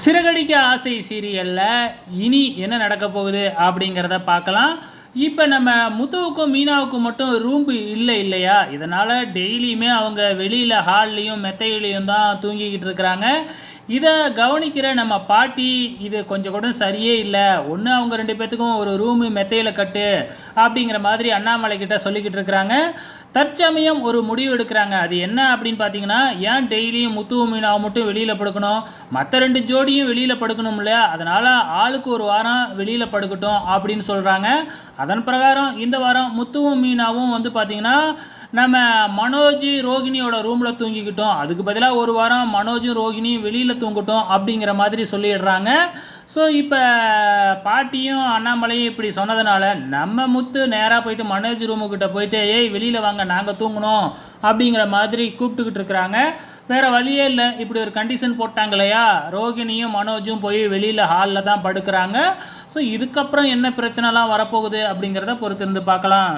சிறகடிக்க ஆசை சீரியலில் இனி என்ன நடக்க போகுது அப்படிங்கிறத பார்க்கலாம். இப்போ நம்ம முத்துவுக்கும் மீனாவுக்கும் மட்டும் ரூம் இல்லை இல்லையா? இதனால் டெய்லியுமே அவங்க வெளியில் ஹால்லையும் மெத்தையிலையும் தான் தூங்கிக்கிட்டு இருக்கிறாங்க. இதை கவனிக்கிற நம்ம பாட்டி இது கொஞ்சம் கூட சரியே இல்லை. ஒன்று அவங்க ரெண்டு பேர்த்துக்கும் ஒரு ரூமு மெத்தையில் கட்டு அப்படிங்கிற மாதிரி அண்ணாமலை கிட்ட சொல்லிக்கிட்டு இருக்கிறாங்க. தற்சமயம் ஒரு முடிவு எடுக்கிறாங்க. அது என்ன அப்படின்னு பார்த்தீங்கன்னா ஏன் டெய்லியும் முத்துவும் மீனாவும் மட்டும் வெளியில் படுக்கணும்? மற்ற ரெண்டு ஜோடியும் வெளியில் படுக்கணும் இல்லையா? அதனால் ஆளுக்கு ஒரு வாரம் வெளியில் படுக்கட்டும் அப்படின்னு சொல்கிறாங்க அதன் பிரகாரம் இந்த வாரம் முத்துவும் மீனாவும் வந்து பார்த்திங்கன்னா நம்ம மனோஜ் ரோகிணியோட ரூமில் தூங்கிக்கிட்டோம். அதுக்கு பதிலாக ஒரு வாரம் மனோஜும் ரோகிணியும் வெளியில் தூங்கட்டும் அப்படிங்கிற மாதிரி சொல்லிடுறாங்க. ஸோ இப்போ பாட்டியும் அண்ணாமலையும் இப்படி சொன்னதுனால நம்ம முத்து நேராக போயிட்டு மனோஜ் ரூமுக்கிட்ட போயிட்டு ஏய் வெளியில் வாங்க நாங்கள் தூங்கணும் அப்படிங்கிற மாதிரி கூப்பிட்டுக்கிட்டு இருக்கிறாங்க. வேறு வழியே இல்லை. இப்படி ஒரு கண்டிஷன் போட்டாங்க இல்லையா ரோகிணியும் மனோஜும் போய் வெளியில் ஹாலில் தான் படுக்கிறாங்க. ஸோ இதுக்கப்புறம் என்ன பிரச்சனைலாம் வரப்போகுது அப்படிங்கிறத பொறுத்திருந்து பார்க்கலாம்.